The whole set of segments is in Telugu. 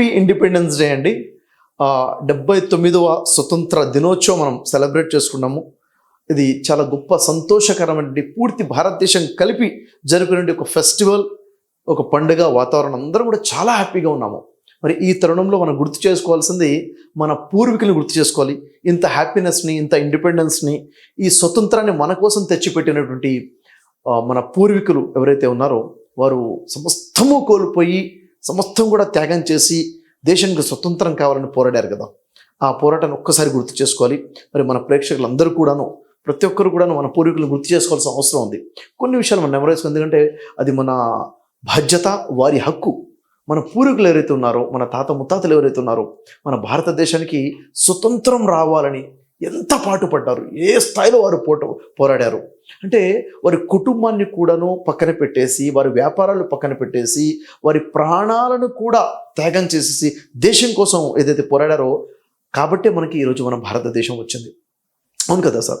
హ్యాపీ ఇండిపెండెన్స్ డే అండి. డెబ్బై తొమ్మిదవ స్వతంత్ర దినోత్సవం మనం సెలబ్రేట్ చేసుకున్నాము. ఇది చాలా గొప్ప సంతోషకరమైన పూర్తి భారతదేశం కలిపి జరుపుకునే ఒక ఫెస్టివల్ ఒక పండుగ వాతావరణం. అందరం కూడా చాలా హ్యాపీగా ఉన్నాము. మరి ఈ తరుణంలో మనం గుర్తు చేసుకోవాల్సింది మన పూర్వీకులను గుర్తు చేసుకోవాలి. ఇంత హ్యాపీనెస్ని ఇంత ఇండిపెండెన్స్ని ఈ స్వతంత్రాన్ని మన కోసం తెచ్చిపెట్టినటువంటి మన పూర్వీకులు ఎవరైతే ఉన్నారో వారు సమస్తము కోల్పోయి సమస్తం కూడా త్యాగం చేసి దేశానికి స్వతంత్రం కావాలని పోరాడారు కదా. ఆ పోరాటాన్ని ఒక్కసారి గుర్తు చేసుకోవాలి. మరి మన ప్రేక్షకులందరూ కూడాను ప్రతి ఒక్కరు కూడాను మన పూర్వీకులను గుర్తు చేసుకోవాల్సిన అవసరం ఉంది. కొన్ని విషయాలు మనం నెమరేసుకో ఎందుకంటే అది మన బాధ్యత వారి హక్కు. మన పూర్వీకులు ఎవరైతే ఉన్నారో మన తాత ముత్తాతలు ఎవరైతే ఉన్నారో మన భారతదేశానికి స్వతంత్రం రావాలని ఎంత పాటుపడ్డారు? ఏ స్థాయిలో వారు పోట పోరాడారు? అంటే వారి కుటుంబాన్ని కూడాను పక్కన పెట్టేసి వారి వ్యాపారాలు పక్కన పెట్టేసి వారి ప్రాణాలను కూడా త్యాగం చేసేసి దేశం కోసం ఏదైతే పోరాడారో కాబట్టే మనకి ఈరోజు మన భారతదేశం వచ్చింది. అవును కదా సార్?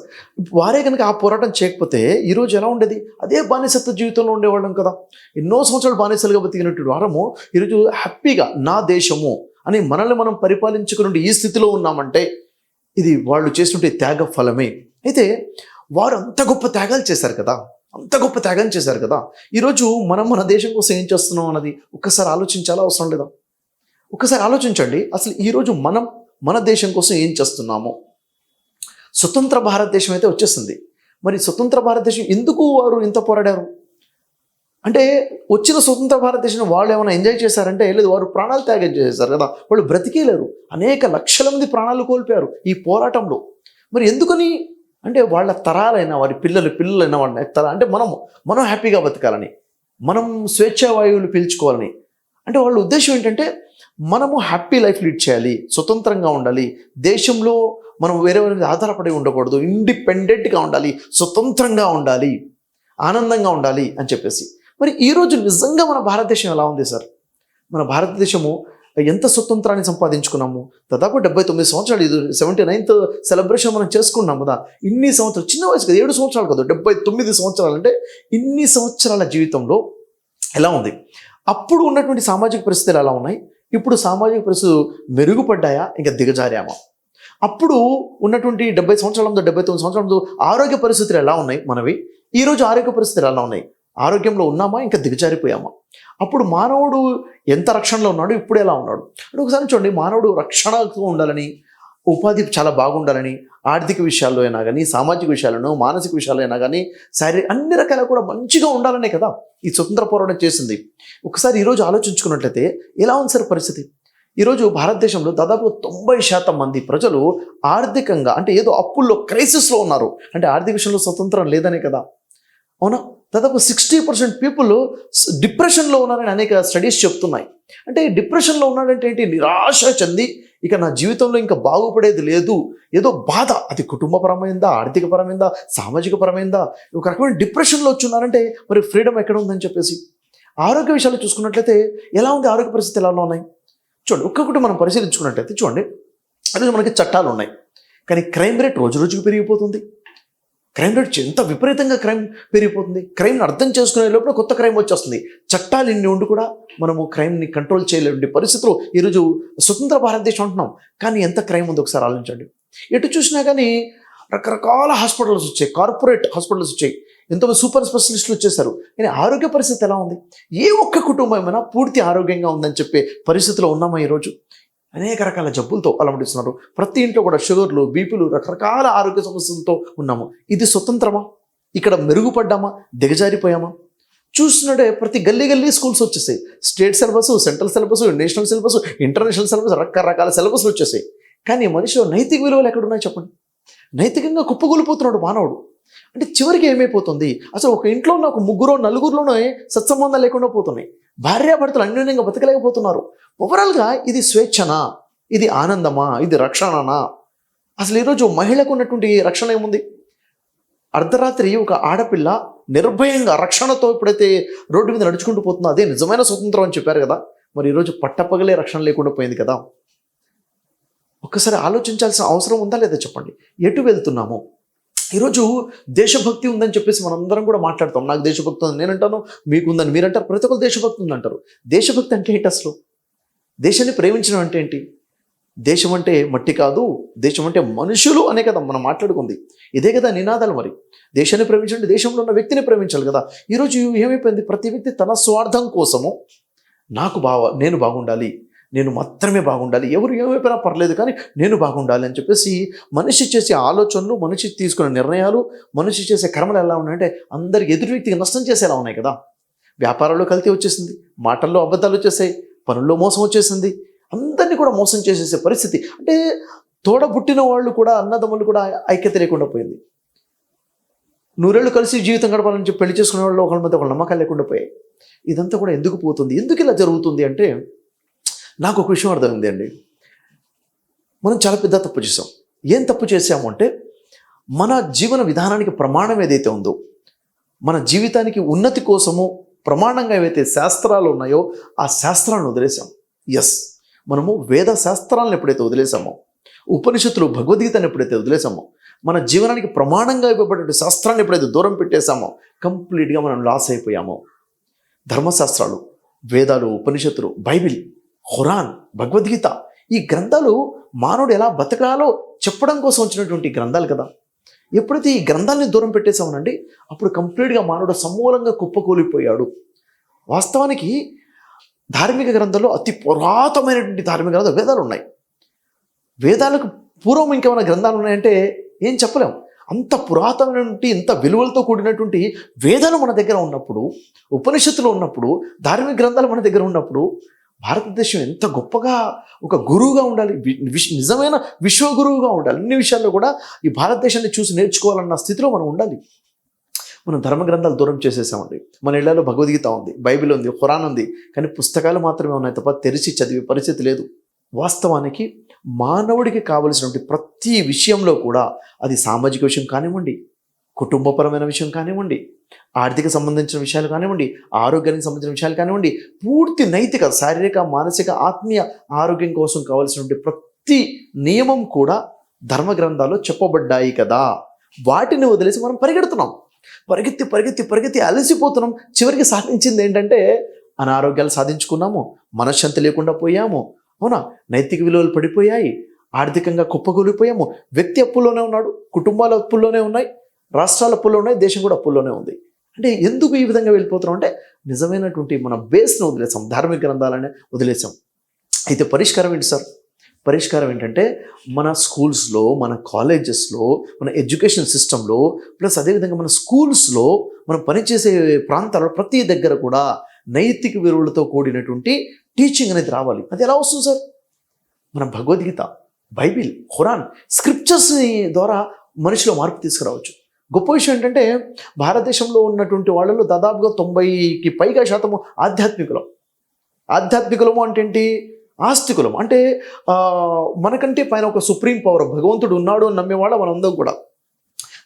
వారే కనుక ఆ పోరాటం చేయకపోతే ఈరోజు ఎలా ఉండేది? అదే బానిసత్వ జీవితంలో ఉండేవాళ్ళం కదా. ఎన్నో సంవత్సరాలు బానిసలుగా బతికినటువంటి వారము ఈరోజు హ్యాపీగా నా దేశము అని మనల్ని మనం పరిపాలించుకుని ఈ స్థితిలో ఉన్నామంటే ఇది వాళ్ళు చేస్తుంటే త్యాగ ఫలమే. అయితే వారు అంత గొప్ప త్యాగాలు చేశారు కదా. అంత గొప్ప త్యాగం చేశారు కదా. ఈరోజు మనం మన దేశం కోసం ఏం చేస్తున్నాం అన్నది ఒక్కసారి ఆలోచించాలా అవసరం లేదా? ఒక్కసారి ఆలోచించండి. అసలు ఈరోజు మనం మన దేశం కోసం ఏం చేస్తున్నామో? స్వతంత్ర భారతదేశం అయితే వచ్చేసింది. మరి స్వతంత్ర భారతదేశం ఎందుకు వారు ఇంత పోరాడారు? అంటే వచ్చిన స్వతంత్ర భారతదేశం వాళ్ళు ఏమైనా ఎంజాయ్ చేశారంటే లేదు వారు ప్రాణాలు త్యాగం చేశారు కదా. వాళ్ళు బ్రతికేలేరు. అనేక లక్షల మంది ప్రాణాలు కోల్పోయారు ఈ పోరాటంలో. మరి ఎందుకని? అంటే వాళ్ళ తరాలైన వారి పిల్లలు పిల్లలైన వాళ్ళ తర అంటే మనం మనం హ్యాపీగా బతకాలని మనం స్వేచ్ఛా వాయువులు పీల్చుకోవాలని. అంటే వాళ్ళ ఉద్దేశం ఏంటంటే మనము హ్యాపీ లైఫ్ లీడ్ చేయాలి స్వతంత్రంగా ఉండాలి దేశంలో మనం వేరే వారి మీద ఆధారపడి ఉండకూడదు ఇండిపెండెంట్గా ఉండాలి స్వతంత్రంగా ఉండాలి ఆనందంగా ఉండాలి అని చెప్పేసి. మరి ఈరోజు నిజంగా మన భారతదేశం ఎలా ఉంది సార్? మన భారతదేశము ఎంత స్వతంత్రాన్ని సంపాదించుకున్నాము? దాదాపు డెబ్బై తొమ్మిది సంవత్సరాలు ఇది సెవెంటీ నైన్త్ సెలబ్రేషన్ మనం చేసుకున్నాం కదా ఇన్ని సంవత్సరాలు చిన్న వయసు కదా ఏడు సంవత్సరాలు కదా డెబ్బై తొమ్మిది సంవత్సరాలు అంటే ఇన్ని సంవత్సరాల జీవితంలో ఎలా ఉంది? అప్పుడు ఉన్నటువంటి సామాజిక పరిస్థితులు ఎలా ఉన్నాయి? ఇప్పుడు సామాజిక పరిస్థితులు మెరుగుపడ్డాయా? ఇంకా దిగజారామా? అప్పుడు ఉన్నటువంటి డెబ్బై సంవత్సరాల ముందు డెబ్బై తొమ్మిది సంవత్సరాల ముందు ఆరోగ్య పరిస్థితులు ఎలా ఉన్నాయి మనవి? ఈరోజు ఆరోగ్య పరిస్థితులు ఎలా ఉన్నాయి? ఆరోగ్యంలో ఉన్నామా? ఇంకా దిగజారిపోయామా? అప్పుడు మానవుడు ఎంత రక్షణలో ఉన్నాడు ఇప్పుడు ఎలా ఉన్నాడు? అంటే ఒకసారి చూడండి మానవుడు రక్షణతో ఉండాలని ఉపాధి చాలా బాగుండాలని ఆర్థిక విషయాల్లో అయినా కానీ సామాజిక విషయాలను మానసిక విషయాల్లో అయినా కానీ శారీరక అన్ని రకాల కూడా మంచిగా ఉండాలనే కదా ఈ స్వతంత్ర పోరాటం చేసింది. ఒకసారి ఈరోజు ఆలోచించుకున్నట్లయితే ఎలా ఉంది సార్ పరిస్థితి? ఈరోజు భారతదేశంలో దాదాపు తొంభై శాతం మంది ప్రజలు ఆర్థికంగా అంటే ఏదో అప్పుల్లో క్రైసిస్లో ఉన్నారు. అంటే ఆర్థిక విషయంలో స్వతంత్రం లేదనే కదా. అవునా? దాదాపు సిక్స్టీ పర్సెంట్ పీపుల్ డిప్రెషన్లో ఉన్నారని అనేక స్టడీస్ చెప్తున్నాయి. అంటే డిప్రెషన్లో ఉన్నాడంటే ఏంటి? నిరాశ చెంది ఇక నా జీవితంలో ఇంకా బాగుపడేది లేదు. ఏదో బాధ. అది కుటుంబపరమైందా? ఆర్థికపరమైందా? సామాజిక పరమైందా ఒక రకమైన డిప్రెషన్లో వచ్చున్నారంటే మరి ఫ్రీడమ్ ఎక్కడ ఉందని చెప్పేసి. ఆరోగ్య విషయాలు చూసుకున్నట్లయితే ఎలా ఉంది? ఆరోగ్య పరిస్థితి ఎలా ఉన్నాయి. చూడండి ఒక్కొక్కటి మనం పరిశీలించుకున్నట్లయితే చూడండి. అదే మనకి చట్టాలు ఉన్నాయి. కానీ క్రైమ్ రేట్ రోజు రోజుకు పెరిగిపోతుంది. క్రైమ్ రేట్ ఎంత విపరీతంగా క్రైమ్ పెరిగిపోతుంది. క్రైమ్ని అర్థం చేసుకునే లోపల కొత్త క్రైమ్ వచ్చేస్తుంది. చట్టాలు ఇన్ని ఉండి కూడా మనము క్రైమ్ని కంట్రోల్ చేయలేని పరిస్థితులు ఈరోజు స్వతంత్ర భారతదేశం అంటున్నాం. కానీ ఎంత క్రైమ్ ఉందో ఒకసారి ఆలోచించండి. ఎటు చూసినా కానీ రకరకాల హాస్పిటల్స్ వచ్చాయి. కార్పొరేట్ హాస్పిటల్స్ వచ్చాయి. ఎంతోమంది సూపర్ స్పెషలిస్టులు వచ్చేసారు కానీ ఆరోగ్య పరిస్థితి ఎలా ఉంది? ఏ ఒక్క కుటుంబమైనా పూర్తి ఆరోగ్యంగా ఉందని చెప్పే పరిస్థితిలో ఉన్నామా ఈరోజు? అనేక రకాల జబ్బులతో అలమటిస్తున్నారు. ప్రతి ఇంట్లో కూడా షుగర్లు బీపీలు రకరకాల ఆరోగ్య సమస్యలతో ఉన్నాము. ఇది స్వతంత్రమా? ఇక్కడ మెరుగుపడ్డామా? దిగజారిపోయామా? చూస్తున్నట్టే ప్రతి గల్లీ గల్లీ స్కూల్స్ వచ్చేసాయి. State syllabus central syllabus national syllabus international syllabus రకరకాల సిలబస్లు వచ్చేసాయి. కానీ మనిషిలో నైతిక విలువలు ఎక్కడున్నాయి చెప్పండి? నైతికంగా కుప్పగొలిపోతున్నాడు మానవుడు. అంటే చివరికి ఏమైపోతుంది? అసలు ఒక ఇంట్లో ఉన్న ఒక ముగ్గురు నలుగురిలోనే సత్సంబంధాలు లేకుండా పోతున్నాయి. భార్యాభర్తలు అన్యోన్యంగా బతకలేకపోతున్నారు. ఓవరాల్గా ఇది స్వేచ్ఛనా? ఇది ఆనందమా? ఇది రక్షణనా? అసలు ఈరోజు మహిళకు ఉన్నటువంటి రక్షణ ఏముంది? అర్ధరాత్రి ఒక ఆడపిల్ల నిర్భయంగా రక్షణతో ఎప్పుడైతే రోడ్డు మీద నడుచుకుంటూ పోతుందో అదే నిజమైన స్వతంత్రం అని చెప్పారు కదా. మరి ఈరోజు పట్టపగలే రక్షణ లేకుండా పోయింది కదా. ఒక్కసారి ఆలోచించాల్సిన అవసరం ఉందా లేదా చెప్పండి. ఎటు వెళ్తున్నాము? ఈరోజు దేశభక్తి ఉందని చెప్పేసి మనందరం కూడా మాట్లాడతాం. నాకు దేశభక్తి ఉంది నేను అంటాను మీకు ఉందని మీరు అంటారు ప్రతి ఒక్కరు దేశభక్తి ఉందంటారు దేశభక్తి అంటే ఏంటి అసలు? దేశాన్ని ప్రేమించడం అంటే ఏంటి? దేశం అంటే మట్టి కాదు దేశం అంటే మనుషులు అనే కదా మనం మాట్లాడుకుంది. ఇదే కదా నినాదాలు మరి. దేశాన్ని ప్రేమించండి దేశంలో ఉన్న వ్యక్తిని ప్రేమించాలి కదా. ఈరోజు ఏమైపోయింది? ప్రతి వ్యక్తి తన స్వార్థం కోసము నాకు బాగా నేను బాగుండాలి నేను మాత్రమే బాగుండాలి. ఎవరు ఏమైపోయినా పర్లేదు కానీ నేను బాగుండాలి అని చెప్పేసి మనిషి చేసే ఆలోచనలు మనిషి తీసుకునే నిర్ణయాలు మనిషి చేసే కర్మలు ఎలా ఉన్నాయంటే అందరికి ఎదురు వ్యక్తికి నష్టం చేసేలా ఉన్నాయి కదా. వ్యాపారంలో కల్తీ వచ్చేసింది మాటల్లో అబద్ధాలు వచ్చేసాయి పనుల్లో మోసం వచ్చేసింది. అందరినీ కూడా మోసం చేసేసే పరిస్థితి. అంటే తోడ పుట్టిన వాళ్ళు కూడా అన్నదమ్ములు కూడా ఐక్యత లేకుండా పోయింది. నూరేళ్ళు కలిసి జీవితం గడపాలని చెప్పి పెళ్ళి చేసుకునే వాళ్ళు ఒకళ్ళ మధ్య ఒకళ్ళ నమ్మకాలు లేకుండా పోయాయి. ఇదంతా కూడా ఎందుకు పోతుంది? ఎందుకు ఇలా జరుగుతుంది అంటే నాకు ఒక విషయం అర్థమైంది అండి. మనం చాలా పెద్ద తప్పు చేసాం ఏం తప్పు చేసాము అంటే మన జీవన విధానానికి ప్రమాణం ఏదైతే ఉందో మన జీవితానికి ఉన్నతి కోసము ప్రమాణంగా ఏవైతే శాస్త్రాలు ఉన్నాయో ఆ శాస్త్రాలను వదిలేసాం ఎస్ మనము వేద శాస్త్రాలను ఎప్పుడైతే వదిలేసామో ఉపనిషత్తులు భగవద్గీతను ఎప్పుడైతే వదిలేసామో మన జీవనానికి ప్రమాణంగా ఇవ్వబడే శాస్త్రాన్ని ఎప్పుడైతే దూరం పెట్టేశామో కంప్లీట్గా మనం లాస్ అయిపోయామో. ధర్మశాస్త్రాలు వేదాలు ఉపనిషత్తులు బైబిల్ ఖురాన్ భగవద్గీత ఈ గ్రంథాలు మానవుడు ఎలా బతకాలో చెప్పడం కోసం వచ్చినటువంటి గ్రంథాలు కదా. ఎప్పుడైతే ఈ గ్రంథాలని దూరం పెట్టేశామనండి అప్పుడు కంప్లీట్గా మానవుడు సమూలంగా కుప్పకూలిపోయాడు. వాస్తవానికి ధార్మిక గ్రంథాలు అతి పురాతనమైనటువంటి ధార్మిక గ్రంథాలు వేదాలు ఉన్నాయి. వేదాలకు పూర్వం ఇంకేమైనా గ్రంథాలు ఉన్నాయంటే ఏం చెప్పలేం. అంత పురాతనమైనటువంటి ఇంత విలువలతో కూడినటువంటి వేదాలు మన దగ్గర ఉన్నప్పుడు ఉపనిషత్తులు ఉన్నప్పుడు ధార్మిక గ్రంథాలు మన దగ్గర ఉన్నప్పుడు భారతదేశం ఎంత గొప్పగా ఒక గురువుగా ఉండాలి నిజమైన విశ్వగురువుగా ఉండాలి. అన్ని విషయాల్లో కూడా ఈ భారతదేశాన్ని చూసి నేర్చుకోవాలన్న స్థితిలో మనం ఉండాలి. మనం ధర్మ గ్రంథాలు దూరం చేసేసామండి. మన ఇళ్ళలో భగవద్గీత ఉంది బైబిల్ ఉంది ఖురాన్ ఉంది కానీ పుస్తకాలు మాత్రమే ఉన్నాయి తప్ప తెరిచి చదివే పరిస్థితి లేదు. వాస్తవానికి మానవుడికి కావలసినటువంటి ప్రతి విషయంలో కూడా అది సామాజిక విషయం కానివ్వండి కుటుంబపరమైన విషయం కానివ్వండి ఆర్థిక సంబంధించిన విషయాలు కానివ్వండి ఆరోగ్యానికి సంబంధించిన విషయాలు కానివ్వండి పూర్తి నైతిక శారీరక మానసిక ఆత్మీయ ఆరోగ్యం కోసం కావలసినటువంటి ప్రతి నియమం కూడా ధర్మ గ్రంథాల్లో చెప్పబడ్డాయి కదా. వాటిని వదిలేసి మనం పరిగెడుతున్నాం. పరిగెత్తి పరిగెత్తి పరిగెత్తి అలసిపోతున్నాం. చివరికి సాధించింది ఏంటంటే అనారోగ్యాలు సాధించుకున్నాము మనశ్శాంతి లేకుండా పోయాము. అవునా? నైతిక విలువలు పడిపోయాయి. ఆర్థికంగా కుప్పకూలిపోయాము. వ్యక్తి అప్పుల్లోనే ఉన్నాడు కుటుంబాల అప్పుల్లోనే ఉన్నాయి. రాష్ట్రాల అప్పుల్లో ఉన్నాయి దేశం కూడా అప్పుల్లోనే ఉంది. అంటే ఎందుకు ఈ విధంగా వెళ్ళిపోతున్నాం అంటే నిజమైనటువంటి మన బేస్ను వదిలేసాం ధార్మిక గ్రంథాలనే వదిలేసాం. అయితే పరిష్కారం ఏంటి సార్? పరిష్కారం ఏంటంటే మన స్కూల్స్లో మన కాలేజెస్లో మన ఎడ్యుకేషన్ సిస్టంలో ప్లస్ అదేవిధంగా మన స్కూల్స్లో మనం పనిచేసే ప్రాంతాల్లో ప్రతి దగ్గర కూడా నైతిక విలువలతో కూడినటువంటి టీచింగ్ అనేది రావాలి. అది ఎలా వస్తుంది సార్? మన భగవద్గీత బైబిల్ ఖురాన్ స్క్రిప్చర్స్ ద్వారా మనిషిలో మార్పు తీసుకురావచ్చు. గొప్ప విషయం ఏంటంటే భారతదేశంలో ఉన్నటువంటి వాళ్ళలో దాదాపుగా తొంభైకి పైగా శాతము ఆధ్యాత్మికులం. ఆధ్యాత్మికులము అంటే ఏంటి? ఆస్తికులం. అంటే మనకంటే పైన ఒక సుప్రీం పవర్ భగవంతుడు ఉన్నాడు అని నమ్మేవాళ్ళ మనందరం కూడా.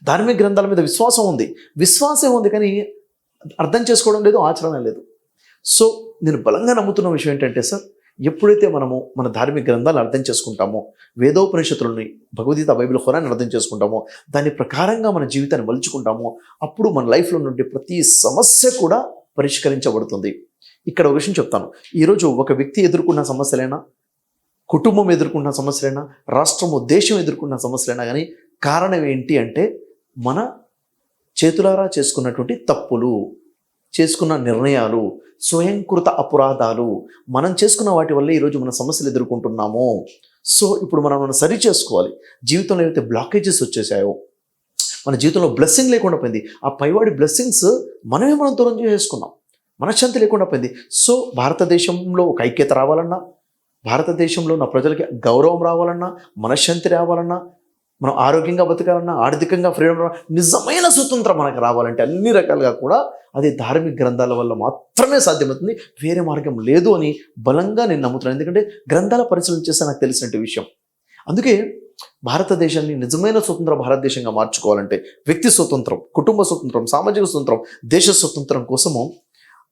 ధార్మిక గ్రంథాల మీద విశ్వాసం ఉంది. విశ్వాసం ఉంది కానీ అర్థం చేసుకోవడం లేదు ఆచరణ లేదు. సో నేను బలంగా నమ్ముతున్న విషయం ఏంటంటే సార్ ఎప్పుడైతే మనము మన ధార్మిక గ్రంథాలు అర్థం చేసుకుంటామో వేదోపనిషత్తులని భగవద్గీత బైబిల్ హోరాన్ని అర్థం చేసుకుంటామో దాని ప్రకారంగా మన జీవితాన్ని మలుచుకుంటామో అప్పుడు మన లైఫ్లో నుండి ప్రతి సమస్య కూడా పరిష్కరించబడుతుంది. ఇక్కడ ఒక విషయం చెప్తాను. ఈరోజు ఒక వ్యక్తి ఎదుర్కొన్న సమస్యలైనా కుటుంబం ఎదుర్కొన్న సమస్యలైనా రాష్ట్రము దేశం ఎదుర్కొన్న సమస్యలైనా కానీ కారణం ఏంటి అంటే మన చేతులారా చేసుకున్నటువంటి తప్పులు. చేసుకున్న నిర్ణయాలు స్వయంకృత అపరాధాలు మనం చేసుకున్న వాటి వల్ల ఈరోజు మన సమస్యలు ఎదుర్కొంటున్నాము. సో ఇప్పుడు మనం మనం సరి చేసుకోవాలి. జీవితంలో ఏవైతే బ్లాకేజెస్ వచ్చేసాయో మన జీవితంలో బ్లెస్సింగ్ లేకుండా పోయింది ఆ పైవాడి బ్లెస్సింగ్స్ మనమే మనం దూరం చేసుకున్నాం. మనశ్శాంతి లేకుండా పోయింది. సో భారతదేశంలో ఒక ఐక్యత రావాలన్నా భారతదేశంలో ఉన్న ప్రజలకి గౌరవం రావాలన్నా మనశ్శాంతి రావాలన్నా మనం ఆరోగ్యంగా బతకాలన్నా ఆర్థికంగా ఫ్రీడమ్ నిజమైన స్వతంత్రం మనకు రావాలంటే అన్ని రకాలుగా కూడా అది ధార్మిక గ్రంథాల వల్ల మాత్రమే సాధ్యమవుతుంది. వేరే మార్గం లేదు అని బలంగా నేను నమ్ముతున్నాను. ఎందుకంటే గ్రంథాల పరిశీలన చేస్తే నాకు తెలిసినట్టు విషయం. అందుకే భారతదేశాన్ని నిజమైన స్వతంత్ర భారతదేశంగా మార్చుకోవాలంటే వ్యక్తి స్వతంత్రం కుటుంబ స్వతంత్రం సామాజిక స్వతంత్రం దేశ స్వతంత్రం కోసము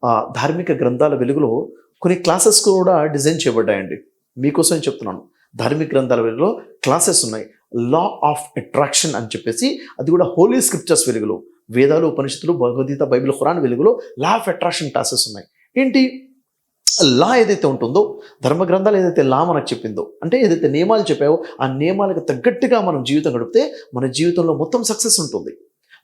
ఆ, ధార్మిక గ్రంథాల వెలుగులో కొన్ని క్లాసెస్ కూడా డిజైన్ చేయబడ్డాయండి. మీకోసం చెప్తున్నాను. ధార్మిక గ్రంథాల వెలుగులో క్లాసెస్ ఉన్నాయి. లా ఆఫ్ అట్రాక్షన్ అని చెప్పేసి అది కూడా హోలీ స్క్రిప్చర్స్ వెలుగులో వేదాలు ఉపనిషత్తులు భగవద్గీత బైబిల్ ఖురాన్ వెలుగులో లా ఆఫ్ అట్రాక్షన్ క్లాసెస్ ఉన్నాయి. ఏంటి? లా ఏదైతే ఉంటుందో ధర్మ గ్రంథాలు ఏదైతే లా మనకు చెప్పిందో అంటే ఏదైతే నియమాలు చెప్పావో ఆ నియమాలకు తగ్గట్టుగా మనం జీవితం గడిపితే మన జీవితంలో మొత్తం సక్సెస్ ఉంటుంది.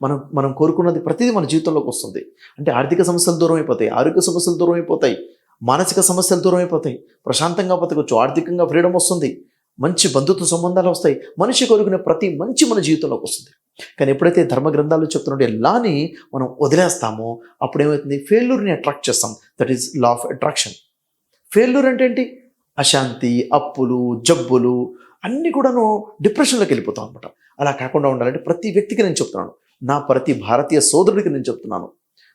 మనం మనం కోరుకున్నది ప్రతిదీ మన జీవితంలోకి వస్తుంది. అంటే ఆర్థిక సమస్యలు దూరం అయిపోతాయి ఆరోగ్య సమస్యలు దూరం అయిపోతాయి మానసిక సమస్యలు దూరం అయిపోతాయి ప్రశాంతంగా బతకచ్చు ఆర్థికంగా ఫ్రీడమ్ వస్తుంది. మంచి బంధుత్వ సంబంధాలు వస్తాయి. మనిషి కోరుకునే ప్రతి మంచి మన జీవితంలోకి వస్తుంది. కానీ ఎప్పుడైతే ధర్మ గ్రంథాలు చెప్తున్నట్టు లాని మనం వదిలేస్తామో అప్పుడు ఏమవుతుంది ఫెయిల్యూర్ని అట్రాక్ట్ చేస్తాం. That is law of attraction. Failure అంటే ఏంటి? అశాంతి అప్పులు జబ్బులు అన్నీ కూడాను డిప్రెషన్లోకి వెళ్ళిపోతాం అనమాట అలా కాకుండా ఉండాలంటే ప్రతి వ్యక్తికి నేను చెప్తున్నాను. నా ప్రతి భారతీయ సోదరుడికి నేను చెప్తున్నాను.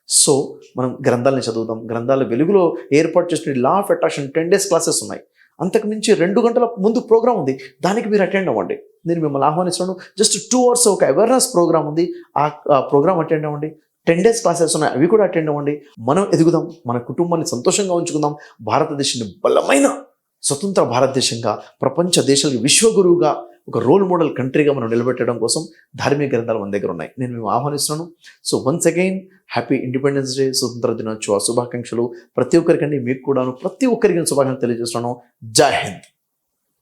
సో మనం గ్రంథాలని చదువుదాం. గ్రంథాల వెలుగులో ఏర్పాటు చేసిన law of attraction ten days classes ఉన్నాయి. అంతకుమించి రెండు గంటల ముందు ప్రోగ్రామ్ ఉంది. దానికి మీరు అటెండ్ అవ్వండి. నేను మిమ్మల్ని ఆహ్వానిస్తున్నాను. జస్ట్ టూ అవర్స్ ఒక అవేర్నెస్ ప్రోగ్రామ్ ఉంది. ఆ ప్రోగ్రామ్ అటెండ్ అవ్వండి. టెన్ డేస్ క్లాసెస్ ఉన్నాయి. అవి కూడా అటెండ్ అవ్వండి. మనం ఎదుగుదాం. మన కుటుంబాన్ని సంతోషంగా ఉంచుకుందాం. భారతదేశాన్ని బలమైన స్వతంత్ర భారతదేశంగా ప్రపంచ దేశాలకు విశ్వగురువుగా ఒక రోల్ మోడల్ కంట్రీగా మనం నిలబెట్టడం కోసం ధార్మిక గ్రంథాలు మన దగ్గర ఉన్నాయి. నేను మేము ఆహ్వానిస్తున్నాను. So once again happy independence day స్వతంత్ర దినోత్సవ శుభాకాంక్షలు. ప్రతి ఒక్కరికండి మీకు కూడాను ప్రతి ఒక్కరికి శుభాకాంక్షలు తెలియజేస్తున్నాను. జై హింద్!